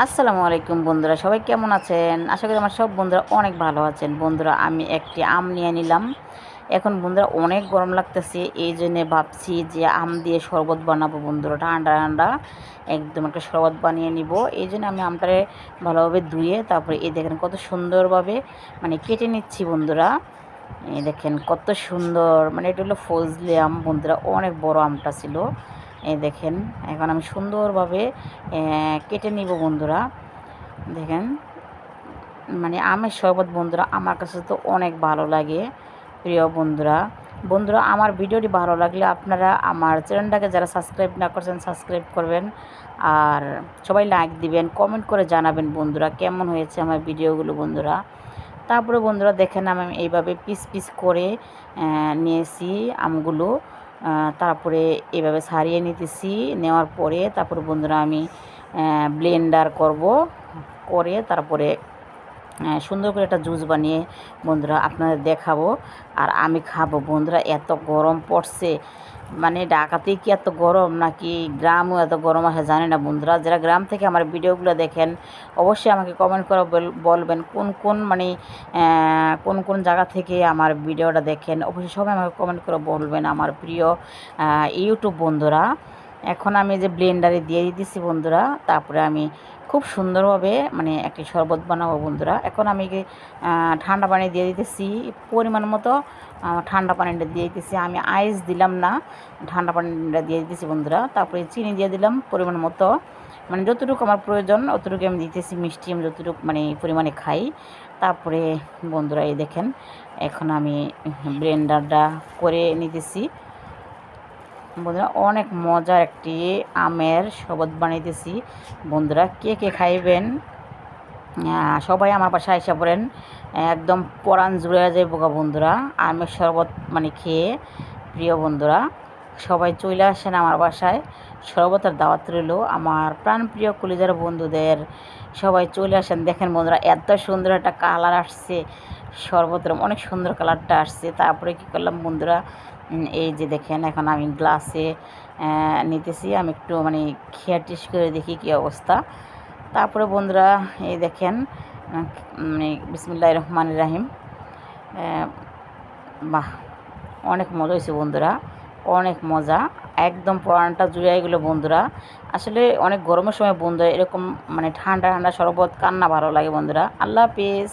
আসসালামু আলাইকুম বন্ধুরা, সবাই কেমন আছেন? আশা করি আমার সব বন্ধুরা অনেক ভালো আছেন। বন্ধুরা, আমি একটি আম নিয়ে নিলাম। এখন বন্ধুরা, অনেক গরম লাগতেছে, এই জন্যে ভাবছি যে আম দিয়ে শরবত বানাবো বন্ধুরা, ঠান্ডা ঠান্ডা। একদম একটা শরবত বানিয়ে নিব। এই জন্য আমি আমটারে ভালোভাবে ধুয়ে তারপরে এই দেখেন কত সুন্দরভাবে মানে কেটে নিচ্ছি বন্ধুরা। এই দেখেন কত সুন্দর মানে এটা হলো ফজলি আম বন্ধুরা, অনেক বড় আমটা ছিল। এই দেখেন, এখন আমি সুন্দরভাবে কেটে নিব বন্ধুরা। দেখেন মানে আমের শরবত বন্ধুরা, আমার কাছে তো অনেক ভালো লাগে, প্রিয় বন্ধুরা। বন্ধুরা, আমার ভিডিওটি ভালো লাগলে আপনারা আমার চ্যানেলটাকে যারা সাবস্ক্রাইব না করছেন, সাবস্ক্রাইব করবেন। আর সবাই লাইক দিবেন, কমেন্ট করে জানাবেন বন্ধুরা, কেমন হয়েছে আমার ভিডিওগুলো বন্ধুরা। তারপরে বন্ধুরা, দেখেন আমি এইভাবে পিস পিস করে নিয়েছি আমগুলো। তারপরে এভাবে সারিয়ে নিতেছি। নেওয়ার পরে তারপরে বন্ধুরা আমি ব্লেন্ডার করব। করে তারপরে সুন্দর করে একটা জুস বানিয়ে বন্ধুরা আপনাদের দেখাবো। আর আমি খাব। বন্ধুরা এত গরম পড়ছে। মানে ঢাকাতে কি এত গরম নাকি গ্রামও এত গরম আসে জানি না বন্ধুরা। যারা গ্রাম থেকে আমার ভিডিওগুলো দেখেন, অবশ্যই আমাকে কমেন্ট করে বলবেন কোন কোন মানে কোন কোন জায়গা থেকে আমার ভিডিওটা দেখেন। অবশ্যই সবাই আমাকে কমেন্ট করে বলবেন আমার প্রিয় ইউটিউব বন্ধুরা। এখন আমি যে ব্লেন্ডারে দিয়ে দিতেছি বন্ধুরা, তারপরে আমি খুব সুন্দরভাবে মানে একটি শরবত বানাবো বন্ধুরা। এখন আমি ঠান্ডা পানি দিয়ে দিতেছি, পরিমাণ মতো ঠান্ডা পানিটা দিয়ে দিতেছি। আমি আইস দিলাম না, ঠান্ডা পানিটা দিয়ে দিতেছি বন্ধুরা। তারপরে চিনি দিয়ে দিলাম পরিমাণ মতো। মানে যতটুকু আমার প্রয়োজন অতটুকু আমি দিতেছি মিষ্টি, আমি যতটুকু মানে পরিমাণে খাই। তারপরে বন্ধুরা এই দেখেন, এখন আমি ব্লেন্ডারটা করে নিতেছি। বন্ধুরা, অনেক মজার একটি আমের শরবত বানাইতেছি বন্ধুরা, কে কে খাইবেন? সবাই আমার বাসায় এসে পড়েন। একদম পরাণ জুড়ে যায় বোকা বন্ধুরা, আমের শরবত মানে খেয়ে। প্রিয় বন্ধুরা, সবাই চলে আসেন আমার বাসায়। শরবতের দাওয়াত রইল আমার প্রাণপ্রিয় কলিজার বন্ধুদের। সবাই চলে আসেন। দেখেন বন্ধুরা, এত সুন্দর একটা কালার আসছে। শরবতের অনেক সুন্দর কালারটা আসছে। তারপরে কী করলাম বন্ধুরা এই যে দেখেন, এখন আমি গ্লাসে নিতেছি। আমি একটু মানে খেয়ার টেস্ট করে দেখি কী অবস্থা। তারপরে বন্ধুরা, এই দেখেন মানে বিসমুল্লাহ রহমান রাহিম। বাহ, অনেক মজা হয়েছে বন্ধুরা, অনেক মজা। একদম পড়ানটা জুড়ে গেলো বন্ধুরা। আসলে অনেক গরমের সময় বন্ধুরা, এরকম মানে ঠান্ডা ঠান্ডা শরবত কান্না ভালো লাগে বন্ধুরা। আল্লাহ হাফিজ।